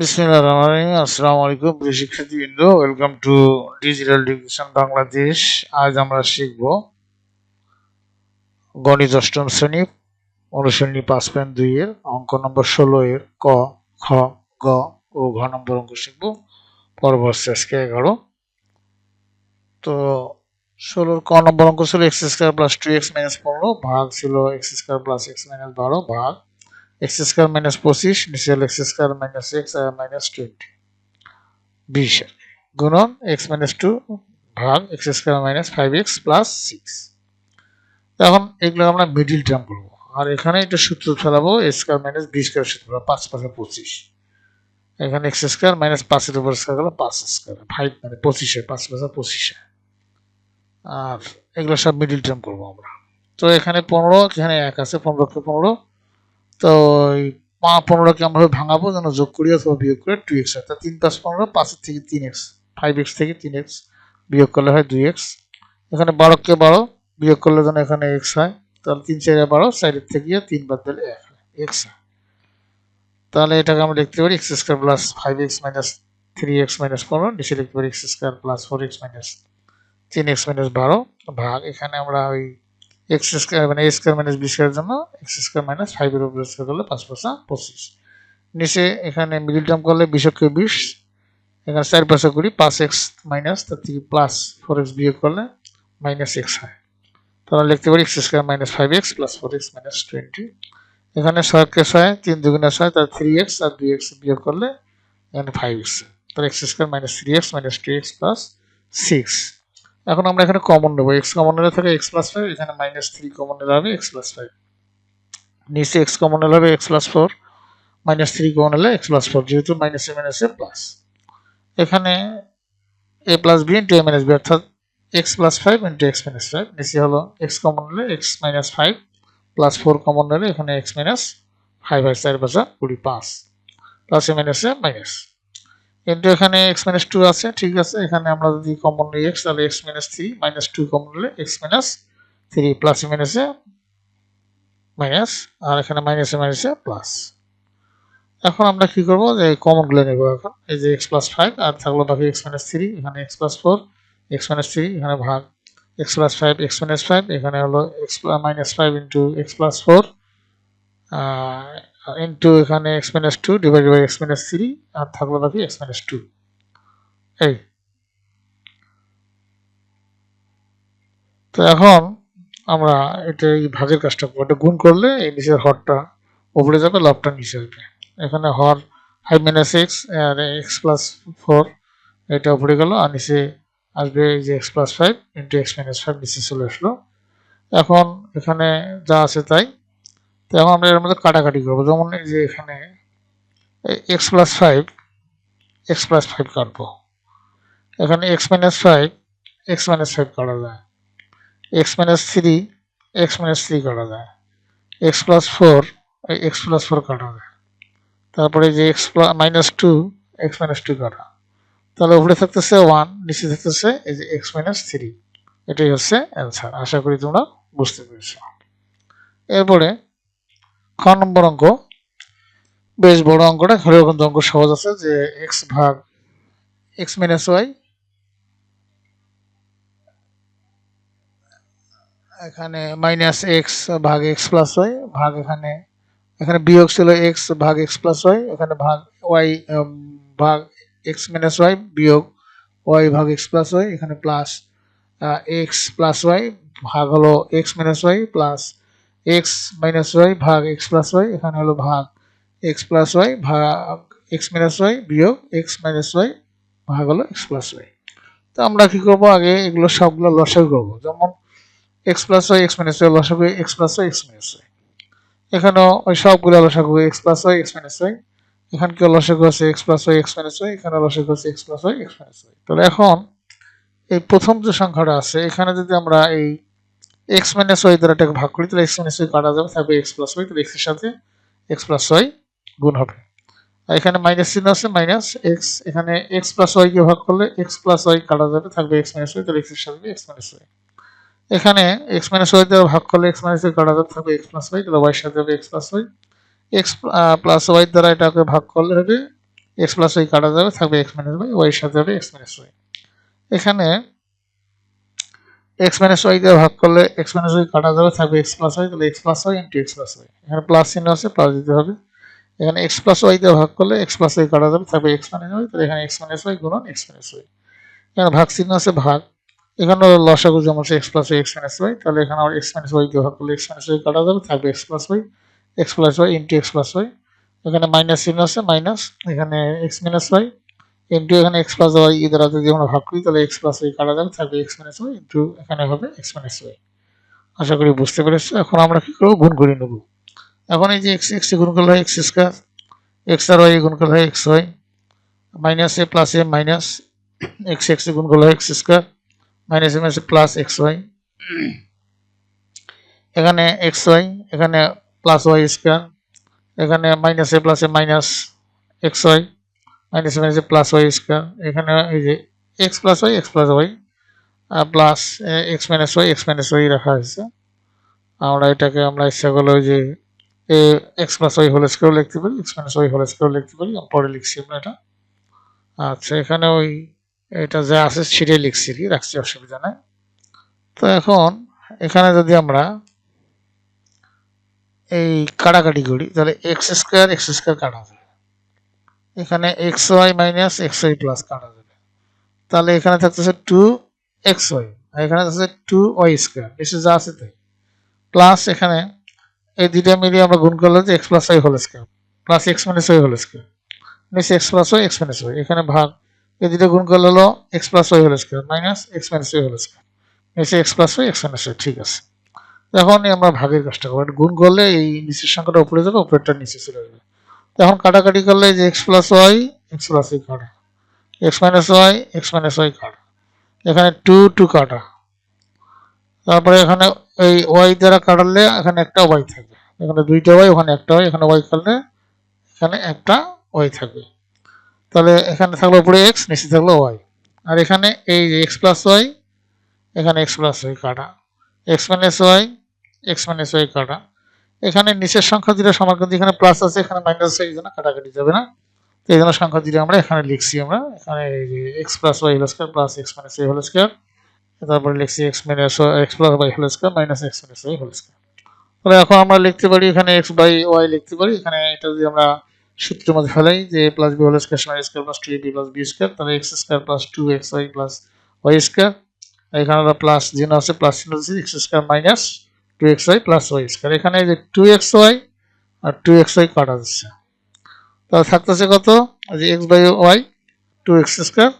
বিসমিল্লাহ রহমান রহিম। আসসালামু আলাইকুম প্রিয় শিক্ষার্থীবৃন্দ, welcome to digital education Bangladesh. আজ আমরা শিখব গণিত অষ্টম শ্রেণি অনুশ্রেণী পাঁচ পয়েন্ট দুই এর অঙ্ক নম্বর ষোলো এর ক, খ, গ ও ঘ নম্বর অঙ্ক শিখব। পর্ব হচ্ছে আজকে এগারো। তো ষোলোর ক নম্বর অঙ্ক ছিল x square plus two x minus পনেরো, ভাগ ছিল x square plus x minus বারো, ভাগ এক্স স্কোয়ার মাইনাস পঁচিশ নিচে হলো এক্স স্কোয়ার মাইনাস এক্স আর মাইনাস টোয়েন্টি বিশ। গুণন এক্স মাইনাস টু ভাগ x square minus five x plus six এখন এগুলো আমরা মিডিল টার্ম করব আর এখানে এটা সূত্র ফেলাবো স্কোয়ার মাইনাস বি স্কোয়ার সূত্র, পাঁচ পাঁচে পঁচিশ। এখানে এক্স স্কোয়ার মাইনাস পাঁচের উপর স্কোয়ার গেলো পাঁচ স্কোয়ার ফাইভ মানে পঁচিশে, পাঁচ পাঁচে পঁচিশে। আর এগুলো সব মিডিল টার্ম করব আমরা। তো এখানে পনেরো, এখানে এক আছে পনেরোকে পনেরো তো পা পনেরোকে আমরা ভাঙাবো, যেন যোগ করি অথবা বিয়োগ করে টু এক্স হয়। তা তিন পাঁচ পনেরো, পাঁচের থেকে তিন এক্স ফাইভ এক্স থেকে তিন এক্স বিয়োগ করলে হয় দুই এক্স এখানে বারোকে বারো, বিয়োগ করলে যেন এখানে এক্স হয়। তাহলে তিন চারে বারো সাইডের থেকে গিয়ে তিন বাদ দিলে এক হয় এক্স হয়। তাহলে এটাকে আমরা লিখতে পারি x square plus five x minus three x minus পনেরো, নিচে লিখতে পারি x square plus four x minus তিন এক্স মাইনাস বারো, ভাগ এখানে আমরা ওই এক্স স্কোয়ার মানে এ স্কোয়ার মাইনাস বি স্কোয়ারের জন্য এক্স স্কোয়ার মাইনাস ফাইভের উপর স্কোয়ার করলে পাঁচ পাঁচা পঁচিশ। নিচে এখানে মিডিল টার্ম করলে বিশকে বিশ, এখানে চার পাঁচা করি পাঁচ এক্স মাইনাস তার থেকে প্লাস ফোর এক্স বিয়োগ করলে মাইনাস এক্স হয়। তাহলে লিখতে পারি x square minus five x plus four x minus twenty এখানে ছয়কে ছয়, তিন দুগুণে ছয় তার থ্রি এক্স আর দুই এক্স বিয়োগ করলে এখানে ফাইভ এক্স তাহলে x square minus three x minus two x plus six এখন আমরা এখানে কমন নেব। এক্স কমন নিলে থাকে এক্স প্লাস ফাইভ এখানে মাইনাস থ্রি কমন নিলে হবে এক্স প্লাস ফাইভ নিচে এক্স কমন নিলে হবে x plus four minus three common নিলে এক্স প্লাস ফোর যেহেতু minus A minus A plus এখানে A plus B into A minus B অর্থাৎ x plus five into x minus five নিচে হলো x common নিলে x minus five plus four common নিলে এখানে x minus five হয় চার পাঁচা কুড়ি পাঁচ। Plus A minus A minus কিন্তু এখানে এক্স মাইনাস টু আছে, ঠিক আছে? এখানে আমরা যদি কমন নিই এক্স তাহলে x minus three minus two common নিলে এক্স মাইনাস থ্রি প্লাস মাইনাসে মাইনাস আর এখানে মাইনাসে মাইনাসে প্লাস এখন আমরা কি করব? যে কমনগুলো নেব এখন। এই যে এক্স প্লাস ফাইভ আর থাকল বাকি এক্স মাইনাস থ্রি এখানে x plus four x minus three এখানে ভাগ। X plus five x minus five এখানে হলো x minus five into x plus four into এখানে x minus two divide by x minus three আর থাকল বাকি x minus two এই। তো এখন আমরা এটা এই ভাগের কাজটা করব। এটা গুণ করলে এই নিচের হরটা উপরে যাবে, লাভটা নিচে আসবে এখানে হর ফাইভ মাইনাস এক্স আর এক্স প্লাস ফোর এটা উপরে গেল আর নিচে আসবে এই যে x plus five into x minus five নিচে চলে আসলো। এখন এখানে যা আছে তাই। তো এখন আমরা এর মধ্যে কাটাকাটি করব। যেমন এই যে এখানে x plus five x plus five কাটবো। এখানে x minus five x minus five কাটা যায়। X minus three x minus three কাটা যায়। X plus four x plus four কাটা যায়। তারপরে যে x plus minus two x minus two কাটা। তাহলে উপরে থাকতেছে ওয়ান নিচে থাকতেছে এই যে এক্স মাইনাস থ্রি এটাই হচ্ছে অ্যান্সার আশা করি তোমরা বুঝতে পেরেছ। এরপরে খ নম্বর অঙ্ক। বেশ বড় অঙ্কটা ঘরের কিন্তু অঙ্ক সহজ আছে যে এক্স ভাগ এক্স মাইনাস ওয়াই এখানে মাইনাস এক্স ভাগ এক্স প্লাস ওয়াই ভাগ এখানে এখানে বিয়োগ ছিল এক্স ভাগ এক্স প্লাস ওয়াই এখানে ভাগ ওয়াই ভাগ এক্স মাইনাস ওয়াই বিয়োগ ওয়াই ভাগ এক্স প্লাস ওয়াই এখানে প্লাস এক্স প্লাস ওয়াই ভাগ হলো x minus y plus x minus y ভাগ এক্স প্লাস ওয়াই এখানে হলো ভাগ এক্স প্লাস ওয়াই ভাগ এক্স মাইনাস ওয়াই বিয়োগ এক্স মাইনাস ওয়াই ভাগ হলো এক্স প্লাস ওয়াই তো আমরা কি করব আগে এগুলো সবগুলো লসাগু করব। যেমন x plus y x minus y লসাগু x plus y x minus y এখানেও ওই সবগুলো লসাগু x plus y x minus y এখানে কেউ লসাগু আছে? X plus y x minus y এখানে লসাগু আছে x plus y x minus y তাহলে এখন এই প্রথম যে সংখ্যাটা আছে, এখানে যদি আমরা এই এক্স মাইনাস ওয়াই দ্বারা এটাকে ভাগ করি, তাহলে এক্স মাইনাস ওয়াই কাটা যাবে থাকবে এক্স প্লাস ওয়াই তাহলে এক্সের সাথে এক্স প্লাস ওয়াই গুণ হবে। আর এখানে মাইনাস চিহ্ন আছে মাইনাস এক্স এখানে এক্স প্লাস ওয়াই কে ভাগ করলে এক্স প্লাস ওয়াই কাটা যাবে থাকবে এক্স মাইনাস ওয়াই তাহলে এক্সের সাথে এক্স মাইনাস ওয়াই এখানে এক্স মাইনাস ওয়াই দ্বারা ভাগ করলে এক্স মাইনাস ওয়াই কাটা যাবে থাকবে এক্স প্লাস ওয়াই তাহলে ওয়াই সাথে হবে x plus y x plus y দ্বারা এটাকে ভাগ করলে হবে এক্স প্লাস ওয়াই কাটা যাবে থাকবে এক্স মাইনাস ওয়াই ওয়াই সাথে হবে এক্স মাইনাস ওয়াই এখানে এক্স মাইনাস ওয়াই দিয়ে ভাগ করলে এক্স মাইনাস ওয়াই কাটা যাবে, থাকবে এক্স প্লাস ওয়াই তাহলে x plus y into x plus y এখানে প্লাস চিহ্ন আছে প্লাস দিতে হবে। এখানে এক্স প্লাস ওয়াই ভাগ করলে এক্স প্লাস ওয়াই কাটা যাবে, থাকবে এক্স মাইনাস ওয়াই তাহলে এখানে এক্স মাইনাস ওয়াই গুণন এক্স মাইনাস ওয়াই এখানে ভাগ চিহ্ন আছে, ভাগ। এখানে লসাগু যেমন আছে x plus y x minus y তাহলে এখানে আবার এক্স মাইনাস ওয়াই দিয়ে ভাগ করলে এক্স মাইনাস ওয়াই কাটা যাবে, থাকবে x plus y x plus y into x plus y এখানে মাইনাস চিহ্ন আছে মাইনাস এখানে এক্স মাইনাস ওয়াই ইন্টু এখানে এক্স প্লাস ওয়াই ই দ্বারা যদি আমরা ভাগ করি, তাহলে এক্স প্লাস ওয়াই কাটা যাবে থাকবে এক্স মাইনাস ওয়াই ইন্টু এখানে হবে এক্স মাইনাস ওয়াই আশা করি বুঝতে পেরেছ? এখন আমরা কি করব? গুণ করে নেব। এখন এই যে এক্স এক্স গুণ করলে হয় এক্স স্কোয়ার এক্স আর ওয়াই গুণ করলে হয় x y minus A plus A minus x x গুণ করলে হয় x square minus A minus plus x y এখানে এক্স ওয়াই এখানে প্লাস ওয়াই স্কোয়ার এখানে minus A plus A minus x y minus minus plus y square এখানে এই যে x plus y x plus y plus x minus y x minus y রাখা হয়েছে। আমরা এটাকে, আমরা ইচ্ছা করলে যে, এ x plus y whole square লিখতে পারি x minus y whole square লিখতে পারি পরে লিখছি আমরা এটা। আচ্ছা এখানে ওই, এটা যা আছে সেটাই লিখছি কি, রাখছি, অসুবিধা নাই। তো এখন, এখানে যদি আমরা এই কাটাকাটি করি, তাহলে এক্স স্কোয়ার এক্স স্কোয়ার কাটা যাবে। এখানে x y minus x y plus কাটা যাবে। তাহলে এখানে থাকতেছে টু এক্স ওয়াই আর এখানে থাকছে টু ওয়াই স্কোয়ার এসে যা আছে তাই। প্লাস এখানে এই দুইটা মিলিয়ে আমরা গুণ করলে যে x plus y whole square plus x minus y whole square নিচে x plus y x minus y এখানে ভাগ, এই দুটো গুণ করলে হলো x plus y whole square minus x minus y whole square নিচে x plus y x minus y ঠিক আছে। এখন আমরা ভাগের কাজটা করব, গুণ করলে এই নিচের সংখ্যাটা উপরে যাবে, উপরেরটা নিচে চলে যাবে। এখন কাটাকাটি করলে যে x plus y x plus y কাটা। X minus y x minus y কাটা। এখানে টু টু কাটা। তারপরে এখানে এই ওয়াই দ্বারা কাটালে এখানে একটা ওয়াই থাকবে। এখানে দুইটা ওয়াই ওখানে একটা ওয়াই এখানে ওয়াই কাটলে এখানে একটা ওয়াই থাকবে। তাহলে এখানে থাকল উপরে এক্স নিচে থাকল ওয়াই আর এখানে এই যে এক্স প্লাস ওয়াই এখানে এক্স প্লাস ওয়াই কাটা। X minus y x minus y কাটা। এখানে নিচের সংখ্যা দুটো সমান কিন্তু এখানে প্লাস আছে, এখানে মাইনাস আছে, এই জন্য কাটাকাটি যাবে না। তো এই জন্য সংখ্যা দুটো আমরা এখানে লিখছি আমরা। এখানে x plus y whole square plus x minus y whole square তারপরে লিখছি x minus x plus y whole square minus x minus y whole square তাহলে এখন আমরা লিখতে পারি, এখানে এক্স বাই ওয়াই লিখতে পারি। এখানে এটা যদি আমরা সূত্রের মধ্যে ফেলাই, যে প্লাস বি হোল স্কোয়ার সমান square plus two b plus b square তাহলে x square plus two x y plus y square এখানে প্লাস চিহ্ন আছে প্লাস চিহ্ন আছে x square minus two x y plus y square এখানে যে two x y আর টু এক্স ওয়াই কাটা যাচ্ছে তাহলে থাকতেছে কত? যে x by y two x square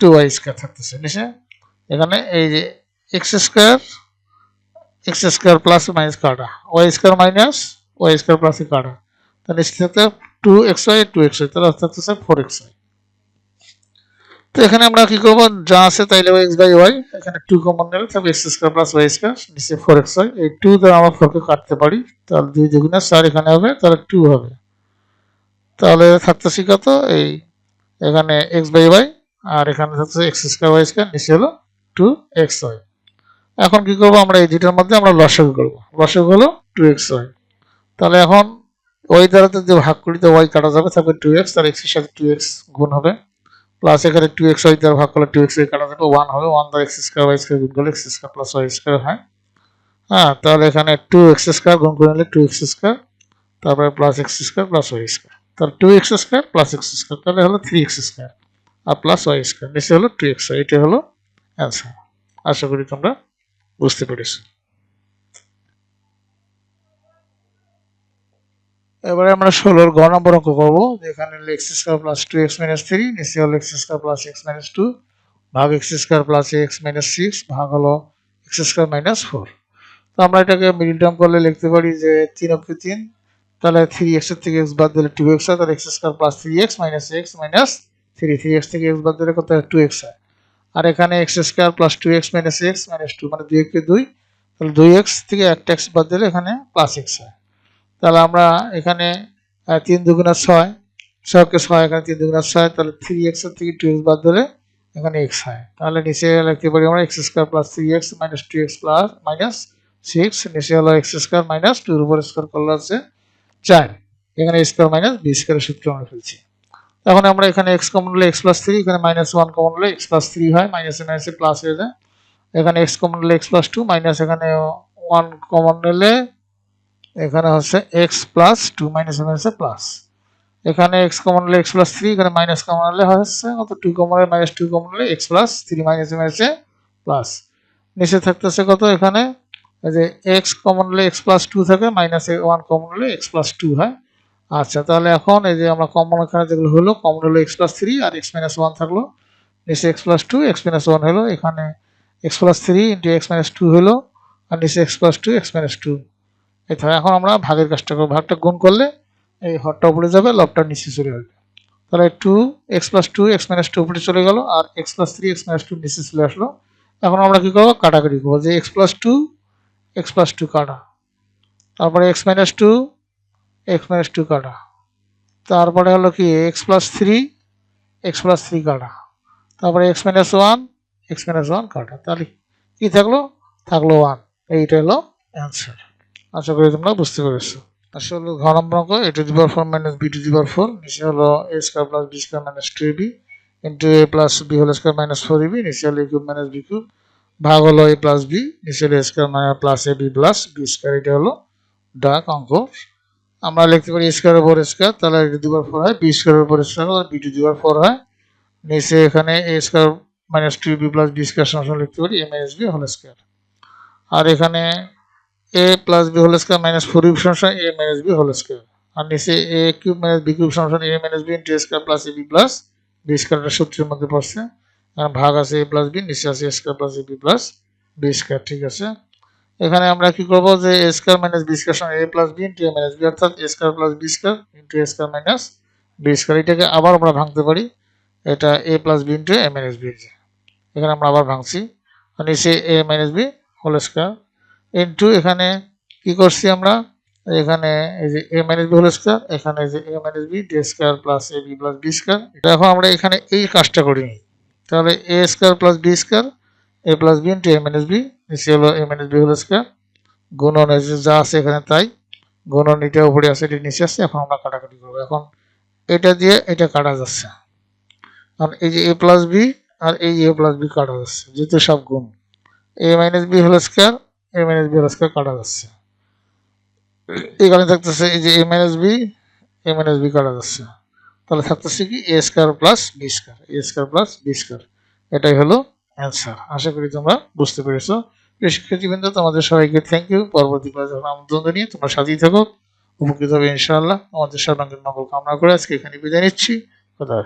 two y square থাকতেছে নিচে এখানে এই যে x square x square plus minus কাটা y square minus y square plus কাটা তাহলে নিচে থাকতে two x y two x y তাহলে থাকতেছে ফোর এক্স ওয়াই তো এখানে আমরা কি করব? যা আছে তাই তাইলে এক্স বাই ওয়াই এখানে টু কমন নিলে থাকবে x square plus y square নিচে ফোর এক্স ওয়াই এই টু দ্বারা আমরা ফোরকে কাটতে পারি। তাহলে দুই দুগুণে চার এখানে হবে, তাহলে টু হবে। তাহলে থাকতেছি কত? এই এখানে এক্স বাই ওয়াই আর এখানে থাকছে এক্স স্কোয়ার ওয়াই স্কোয়ার নিচে হলো টু এক্স ওয়াই এখন কি করব আমরা? এই দুইটার মধ্যে আমরা লসক করব। লসক হলো টু এক্স ওয়াই তাহলে এখন ওই দ্বারা যদি ভাগ করি, তো ওয়াই কাটা যাবে থাকবে টু এক্স তার এক্সের সাথে টু এক্স গুণ হবে। প্লাস এখানে টু এক্স ওয়াই দ্বারা ভাগ করলে টু এক্স কাটা যাবে। ওয়ান হবে ওয়ান দ্বারা এক্স স্কোয়ার ওয়াই স্কোয়ার গুণ করলে x square plus y square হয়। হ্যাঁ তাহলে এখানে টু এক্স স্কোয়ার গুণ করে নিলে টু এক্স স্কোয়ার তারপরে plus x square plus y square তাহলে two x square plus x square তাহলে হলো থ্রি এক্স স্কোয়ার আর প্লাস ওয়াই স্কোয়ার নিচে হলো টু এক্স ওয়াই এটা হলো অ্যান্সার আশা করি তোমরা বুঝতে পেরেছ। এবারে আমরা ষোলোর গ নম্বর অঙ্ক করব, যেখানে x square plus two x minus three নিচে হলো x square plus x minus two, ভাগ x square plus x minus six, ভাগ হলো এক্স স্কোয়ার মাইনাস ফোর। তো আমরা এটাকে মিডিল টার্ম করলে লিখতে পারি যে তিন অক্ষে তিন, তাহলে থ্রি এক্সের থেকে এক্স বাদ দিলে টু এক্স হয়, তাহলে x square plus three x minus x minus three three x থেকে এক্স বাদ দিলে কত টু এক্স হয়। আর এখানে x square plus two x minus x minus two মানে দুই একে দুই, তাহলে দুই এক্স থেকে একটা এক্স বাদ দিলে এখানে প্লাস এক্স হয়। তাহলে আমরা এখানে তিন দুগুণা ছয়, ছয়কে ছয় এখানে তিন দুগুণা ছয়, তাহলে থ্রি এক্সের থেকে টু এক্স বাদ দিলে এখানে এক্স হয়। তাহলে নিচে লিখতে পারি আমরা x square plus three x minus two x plus minus six নিচে হলো এক্স স্কোয়ার মাইনাস টুর উপর স্কোয়ার করলে হচ্ছে চার। এখানে স্কোয়ার মাইনাস বি স্কোয়ারের সূত্র আমরা ফেলছি। এখন আমরা এখানে এক্স কমন হলে এক্স প্লাস থ্রি এখানে মাইনাস ওয়ান কমন হলে এক্স প্লাস থ্রি হয় মাইনাসে মাইনাসে প্লাস হয়ে যায়। এখানে এক্স কমন হলে এক্স প্লাস টু মাইনাস এখানে ওয়ান কমন নিলে এখানে হচ্ছে এক্স প্লাস টু মাইনাসে মাইনাসে প্লাস এখানে এক্স কমন হলে এক্স প্লাস থ্রি এখানে মাইনাস কমন হলে হচ্ছে কত? টু কমন হলে মাইনাস টু কমন হলে এক্স প্লাস থ্রি মাইনাসে মাইনাসে প্লাস নিচে থাকতেছে কত এখানে? এই যে এক্স কমন হলে এক্স প্লাস টু থাকে মাইনাস ওয়ান কমন হলে এক্স প্লাস টু হয়। আচ্ছা তাহলে এখন এই যে আমরা কমন এখানে যেগুলো হলো কমন হলো এক্স প্লাস থ্রি আর এক্স মাইনাস ওয়ান থাকল। নিচে x plus two x minus one হলো। এখানে x plus three into x minus two হলো, আর নিচে x plus two x minus two এই থাকে এখন আমরা ভাগের কাজটা করব ভাগটা গুণ করলে এই হরটা উপরে যাবে, লবটা নিচে চলে আসবে। তাহলে two x plus two x minus two উপরে চলে গেল, আর x plus three x minus two নিচে চলে আসলো। এখন আমরা কি করব? কাটাকাটি করব যে x plus two x plus two কাটা। তারপরে x minus two x minus two কাটা। তারপরে হলো কি? X plus three x plus three কাটা। তারপরে x minus one x minus one কাটা। তাহলে কি থাকল? থাকল ওয়ান এইটা হলো অ্যান্সার আশা করি তোমরা বুঝতে পেরেছ। আসলে ঘর নম্বর অঙ্ক a to the power four minus b to the power four নিচে হলো a square plus b square minus two b into a plus b whole square minus four b নিচে হলো a cube minus b cube ভাগ হলো a plus b নিচে হলো a square minus plus a b plus b square এটা হলো ডাক অঙ্ক। আমরা লিখতে পারি স্কোয়ার উপর স্কোয়ার তাহলে a to the power four হয় বি স্কোয়ার উপর square b to the power four হয়। নিচে এখানে a square minus two b plus b square সমান লিখতে পারি a minus b whole square আর এখানে a plus b whole square minus four b সমান a minus b whole square আর নিচে a cube minus b cube সমান a minus b into square plus a b plus b স্কোয়ারটা সূত্রের মধ্যে পড়ছে। আর ভাগ আছে এ প্লাস বি নিচে আছে square plus a b plus b square ঠিক আছে? এখানে আমরা কি করব যে a square minus b square সমান a plus b into a minus b অর্থাৎ a square plus b square into a square minus b square এটাকে আবার আমরা ভাঙতে পারি। এটা a plus b into a minus b এখানে আমরা আবার ভাঙছি। নিচে a minus b whole square into এখানে কি করছি আমরা? এখানে এই যে a minus b whole square এখানে যে a minus b d square plus a b plus b square এখন আমরা এখানে এই কাজটা করিনি তাহলে a square plus b square a plus b into a minus b নিচে হলো a minus b whole square গুণন যা আছে এখানে তাই। গুণন এটা উপরে আছে, এটা নিচে আছে, এখন আমরা কাটাকাটি করব। এখন এটা দিয়ে এটা কাটা যাচ্ছে। কারণ এই যে এ প্লাস বি আর এই এ প্লাস বি কাটা যাচ্ছে, যেহেতু সব গুণ। A minus b whole square a minus b square কাটা যাচ্ছে। এখানে থাকতেছে এই যে a minus b a minus b কাটা যাচ্ছে। তাহলে থাকতেছে কি a square plus b square a square plus b square এটাই হলো অ্যান্সার আশা করি তোমরা বুঝতে পেরেছ। প্রিয় শিক্ষার্থীবৃন্দ, তোমাদের সবাইকে থ্যাংক ইউ পরবর্তী ক্লাসে আমন্ত্রণ নিয়ে তোমরা সাজিয়ে থাকো। উপকৃত হবে ইনশাআল্লাহ। আমাদের সর্বাঙ্গীন মঙ্গল কামনা করে আজকে এখানে বিদায় নিচ্ছি। খোদা